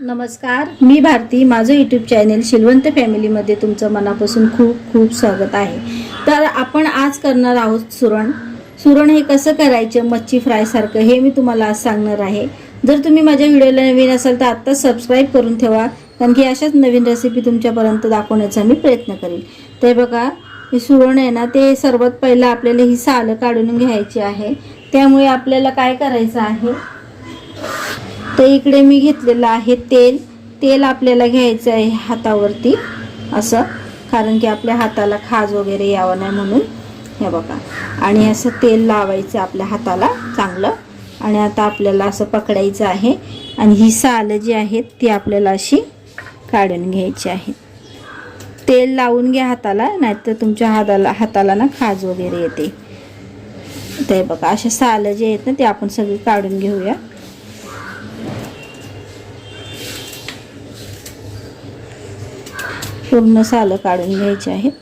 नमस्कार मी भारती. माझं YouTube channel Shilwant फॅमिलीमध्ये तुमचं मनापासून खूप खूप स्वागत आहे. तर आपण आज करणार आहोत सुरण. सुरण हे कसं करायचं मच्छी फ्रायसारखं हे मी तुम्हाला आज सांगणार आहे. जर तुम्ही माझ्या व्हिडिओला नवीन असाल तर आत्ताच सबस्क्राईब करून ठेवा कारण की अशाच नवीन रेसिपी तुमच्यापर्यंत दाखवण्याचा मी प्रयत्न करेन. ते बघा हे सुरण आहे ना ते सर्वात पहिलं आपल्याला ही सालं काढून घ्यायची आहे. त्यामुळे आपल्याला काय करायचं आहे? तर इकडे मी घेतलेलं आहे तेल. तेल आपल्याला घ्यायचं आहे हातावरती असं. कारण की आपल्या हाताला खाज वगैरे यावं नाही म्हणून. हे बघा. आणि असं तेल लावायचं आपल्या हाताला चांगलं. आणि आता आपल्याला असं पकडायचं आहे. आणि ही सालं जी आहेत ती आपल्याला अशी काढून घ्यायची आहे. तेल लावून घ्या हाताला नाहीतर तुमच्या हाताला हाताला ना खाज वगैरे येते. ते बघा अशा सालं जे आहेत ना ते आपण सगळी काढून घेऊया. पूर्ण सालं काढून घ्यायची आहेत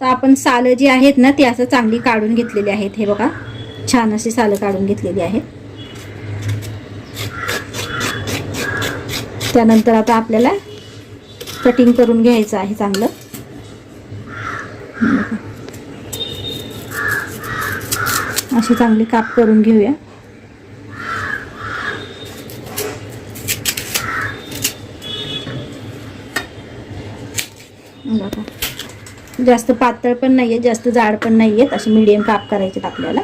तर आपण सालं जी आहेत ना ती असं चांगली काढून घेतलेली आहेत. हे बघा छान अशी सालं काढून घेतलेली आहेत त्यानंतर आता आपल्याला कटिंग करून घ्यायचं आहे चांगलं. अशी चांगली काप करून घेऊया. बघा. जास्त पातळ पण नाही आहेत जास्त जाड पण नाही आहेत असे मिडियम काप करायचे आपल्याला.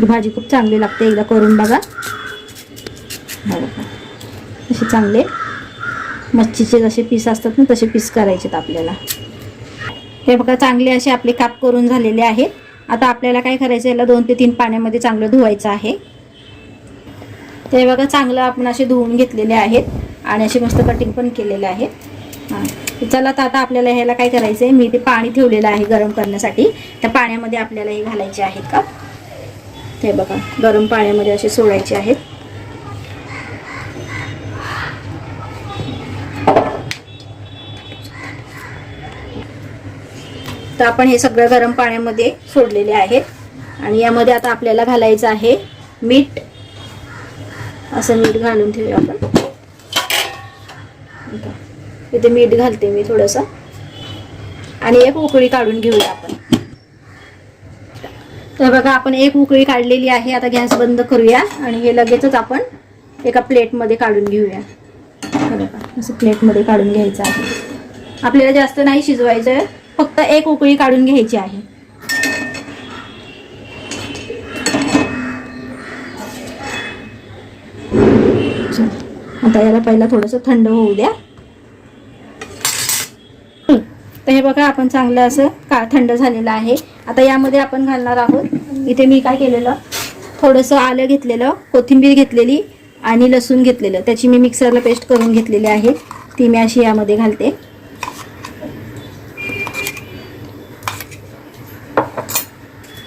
भाजी खूप चांगली लागते एकदा करून बघा. बघा. असे चांगले. मच्छीचे जसे पीस असतात ना तसे पीस करायचे आपल्याला. हे बघा चांगले असे आपले काप करून झालेले आहेत. आता आपल्याला काय करायचं याला दोन ते तीन पाण्यामध्ये चांगलं धुवायचं आहे. ते बघा चांगलं आपण असे धुवून घेतलेले आहेत. आणि असे मस्त कटिंग पण केलेले आहेत हां. चला तर आता आपल्याला ह्याला काय करायचं आहे मी ते पाणी ठेवलेलं आहे गरम करण्यासाठी. त्या पाण्यामध्ये आपल्याला हे घालायचे आहेत का? ते बघा गरम पाण्यामध्ये असे सोडायचे आहेत. तर आपण हे सगळं गरम पाण्यामध्ये सोडलेले आहेत आणि यामध्ये आता आपल्याला घालायचं आहे मीठ. असं मीठ घालून ठेवूया आपण. आता इथे मीठ घालते मी थोडंसं. आणि एक उकळी काढून घेऊया आपण. तर बघा आपण एक उकळी काढलेली आहे. आता गॅस बंद करूया आणि हे लगेचच आपण एका प्लेटमध्ये काढून घेऊया. बघा असं प्लेटमध्ये काढून घ्यायचं आहे. आपल्याला जास्त नाही शिजवायचं आहे. फक्त एक उकळी काढून घ्यायची आहे. आता याला पहिला थोडंसं थंड होऊ द्या. तर हे बघा आपण चांगलं असं का थंड झालेलं आहे. आता यामध्ये आपण घालणार आहोत. इथे मी काय केलेलं? थोडंसं आलं घेतलेलं कोथिंबीर घेतलेली आणि लसूण घेतलेलं. त्याची मी मिक्सरला पेस्ट करून घेतलेली आहे. ती मी अशी यामध्ये घालते.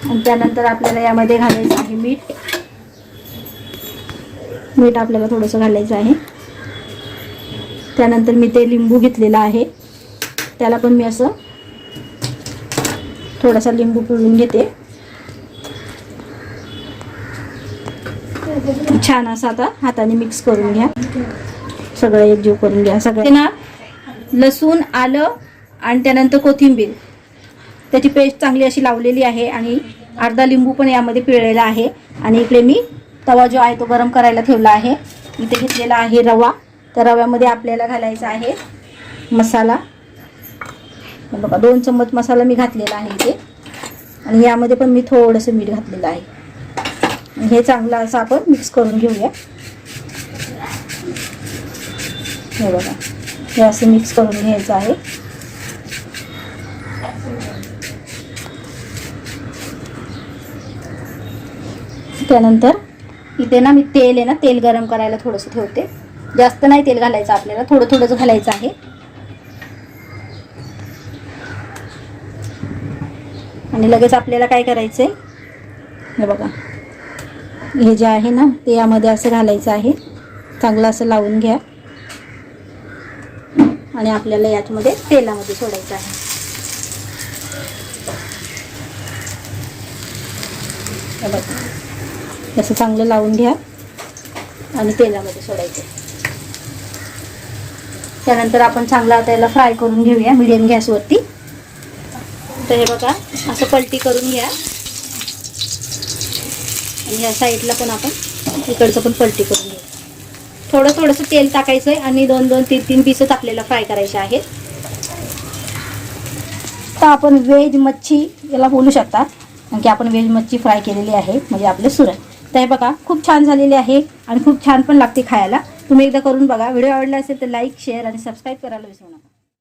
आणि त्यानंतर आपल्याला यामध्ये घालायचं आहे मीठ. मीठ आपल्याला थोडंसं घालायचं आहे. त्यानंतर मी ते लिंबू घेतलेला आहे. त्याला पण मी असं थोडासा लिंबू पिळून घेते. छान असं आता हाताने मिक्स करून घ्या. सगळं एकजीव करून घ्या. सगळं ना लसूण आलं आणि त्यानंतर कोथिंबीर. त्याची पेस्ट चांगली अशी लावलेली आहे आणि अर्धा लिंबू पण यामध्ये पिळलेला आहे. आणि इकडे मी तवा जो आहे तो गरम करायला ठेवला आहे. इथे घेतलेला आहे रवा. त्या रव्यामध्ये आपल्याला घालायचा आहे मसाला. बघा दोन चम्मच मसाला मी घातलेला आहे इथे. आणि यामध्ये पण मी थोडंसं मीठ घातलेलं आहे. हे चांगलं असं आपण मिक्स करून घेऊया. हे बघा हे असं मिक्स करून घ्यायचं आहे. त्यानंतर इथे ना मी तेल आहे ना तेल गरम करायला थोडंसं ठेवते. जास्त नाही तेल घालायचं आपल्याला थोडं थोडंच घालायचं आहे. आणि लगेच आपल्याला काय करायचं आहे हे बघा. हे जे आहे ना ते यामध्ये असं घालायचं आहे. चांगलं असं लावून घ्या. आणि आपल्याला याच्यामध्ये तेलामध्ये सोडायचं आहे. बघा. असं चांगलं लावून घ्या. आणि तेलामध्ये सोडायचं. त्यानंतर आपण चांगला आता याला फ्राय करून घेऊया मिडियम गॅसवरती तर हे बघा असं पलटी करून घ्या. आणि या साईडला पण आपण इकडचं पण पलटी करून घेऊ थोडं थोडंसं तेल टाकायचं आहे आणि दोन दोन तीन तीन पीसच आपल्याला फ्राय करायचे आहेत तर आपण व्हेज मच्छी याला बोलू शकता कारण की आपण व्हेज मच्छी फ्राय केलेली आहे म्हणजे आपले सुरण तर हे बघा खूप छान झालेली आहे आणि खूप छान पण लागते खायला. तुम्ही एकदा करून बघा. व्हिडिओ आवडला असेल तर लाईक शेअर आणि सबस्क्राईब करायला विसरू नका.